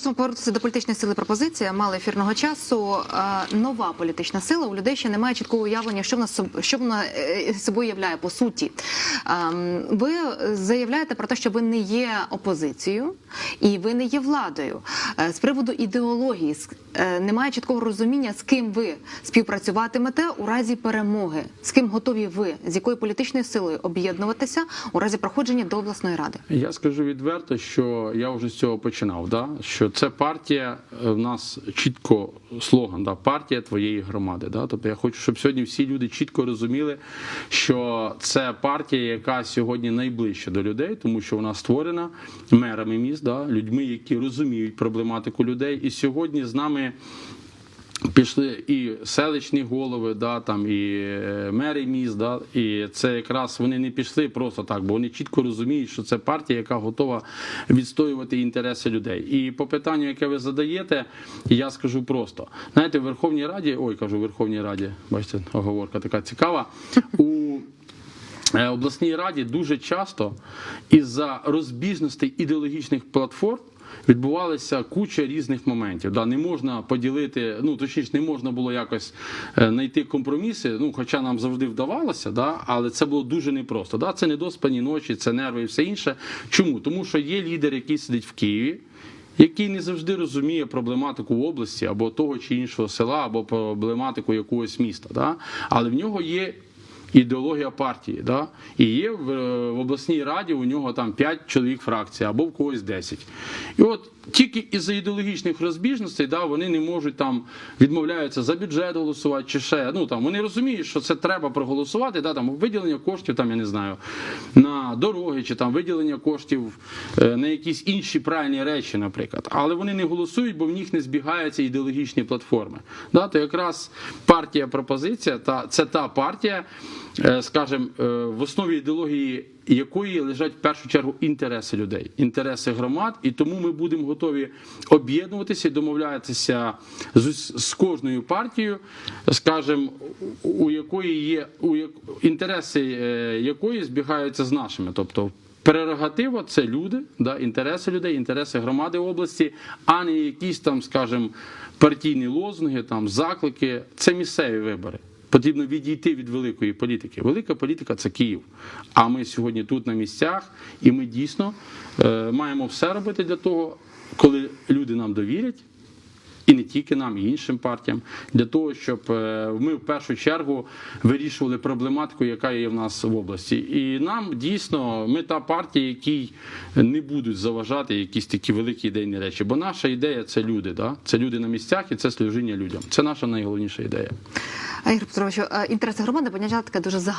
мусимо повернутися до політичної сили пропозиція. Мало ефірного часу. Е, Нова політична сила у людей ще немає чіткого уявлення, що вона що вона е, собою являє по суті. Ем, Ви заявляєте про те, що ви не є опозицією і ви не є владою. Е, З приводу ідеології е, немає чіткого розуміння, з ким ви співпрацюватимете у разі перемоги, з ким готові ви, з якою політичною силою об'єднуватися у разі проходження до обласної ради. Я скажу відверто, що я вже з цього починав. Да? Що це партія е, в нас чітко слоган, да? партія твоєї громади. Да? Тобто я хочу, щоб сьогодні всі люди чітко розуміли, що це партія, яка сьогодні найближча до людей, тому що вона створена мерами міст, да? людьми, які розуміють проблематику людей. І сьогодні з нами. Пішли і селищні голови, да, там, і е, мери міст, да, і це якраз вони не пішли просто так, бо вони чітко розуміють, що це партія, яка готова відстоювати інтереси людей. І по питанню, яке ви задаєте, я скажу просто: знаєте, в Верховній Раді, ой, кажу, в Верховній Раді, бачите, оговорка така цікава. У е, обласній раді дуже часто із-за розбіжностей ідеологічних платформ. Відбувалися куча різних моментів. Да, не можна поділити, ну точніше, не можна було якось е, знайти компроміси. Ну, хоча нам завжди вдавалося, да, але це було дуже непросто. Да, це недоспані ночі, це нерви і все інше. Чому? Тому що є лідер, який сидить в Києві, який не завжди розуміє проблематику області або того чи іншого села, або проблематику якогось міста. Да? Але в нього є ідеологія партії. Да? І є в, е, в обласній раді у нього там 5 чоловік фракцій або в когось 10. І от тільки із-за ідеологічних розбіжностей да, вони не можуть там відмовляються за бюджет голосувати чи ще. Ну там вони розуміють, що це треба проголосувати, да, там виділення коштів, там я не знаю, на дороги чи там виділення коштів е, на якісь інші правильні речі, наприклад. Але вони не голосують, бо в них не збігаються ідеологічні платформи. Да, то якраз партія пропозиція та це та партія, скажімо, е, в основі ідеології якої лежать в першу чергу інтереси людей, інтереси громад, і тому ми будемо готові об'єднуватися і домовлятися з, з кожною партією, скажімо, у- у якої є у як- інтереси е, якої збігаються з нашими, тобто. Прерогатива це люди, да, інтереси людей, інтереси громади області, а не якісь там, скажімо, партійні лозунги, там заклики. Це місцеві вибори. Потрібно відійти від великої політики. Велика політика це Київ. А ми сьогодні тут на місцях, і ми дійсно е, маємо все робити для того, коли люди нам довірять. І не тільки нам, і іншим партіям, для того, щоб е, ми в першу чергу вирішували проблематику, яка є в нас в області. І нам дійсно ми та партія, якій не будуть заважати якісь такі великі ідейні речі. Бо наша ідея це люди, да? це люди на місцях і це служіння людям. Це наша найголовніша ідея. ігор Петровичу, інтереси громади поняття таке дуже загальне.